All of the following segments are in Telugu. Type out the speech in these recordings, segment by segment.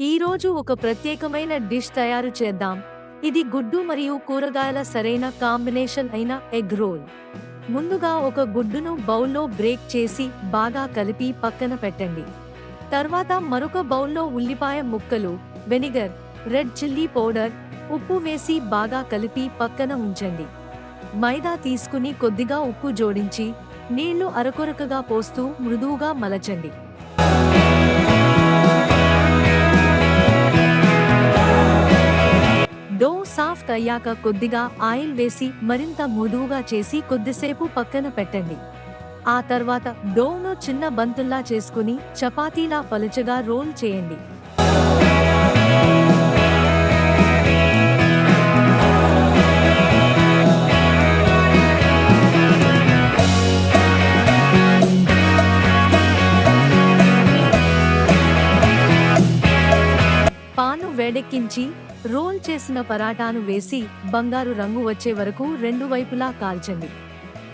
ఈరోజు ఒక ప్రత్యేకమైన డిష్ తయారు చేద్దాం. ఇది గుడ్డు మరియు కూరగాయల సరైన కాంబినేషన్ అయిన ఎగ్ రోల్. ముందుగా ఒక గుడ్డును బౌల్లో బ్రేక్ చేసి బాగా కలిపి పక్కన పెట్టండి. తర్వాత మరొక బౌల్లో ఉల్లిపాయ ముక్కలు వెనిగర్ రెడ్ చిల్లీ పౌడర్ ఉప్పు వేసి బాగా కలిపి పక్కన ఉంచండి. మైదా తీసుకుని కొద్దిగా ఉప్పు జోడించి నీళ్ళు అరకొరకగా పోస్తూ మృదువుగా మలచండి. సాఫ్ట్ అయ్యాక కొద్దిగా ఆయిల్ వేసి మరింత మృదువుగా చేసి కొద్దిసేపు పక్కన పెట్టండి. ఆ తర్వాత డోను చిన్న బంతుల్లా చేసుకుని చపాతీలా పలుచగా రోల్ చేయండి. పాను వేడెక్కించి రోల్ చేసిన పరాటాను వేసి బంగారు రంగు వచ్చే వరకు రెండు వైపులా కాల్చండి.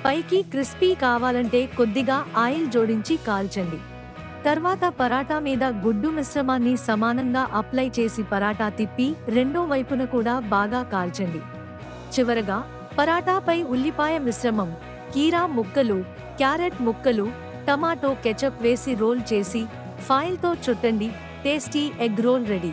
పైకి క్రిస్పీ కావాలంటే కొద్దిగా ఆయిల్ జోడించి కాల్చండి. తర్వాత పరాటా మీద గుడ్డు మిశ్రమాన్ని సమానంగా అప్లై చేసి పరాటా తిప్పి రెండో వైపున కూడా బాగా కాల్చండి. చివరగా పరాటాపై ఉల్లిపాయ మిశ్రమం కీరా ముక్కలు క్యారెట్ ముక్కలు టమాటో కెచప్ వేసి రోల్ చేసి ఫాయిల్తో చుట్టండి టేస్టీ ఎగ్ రోల్ రెడీ.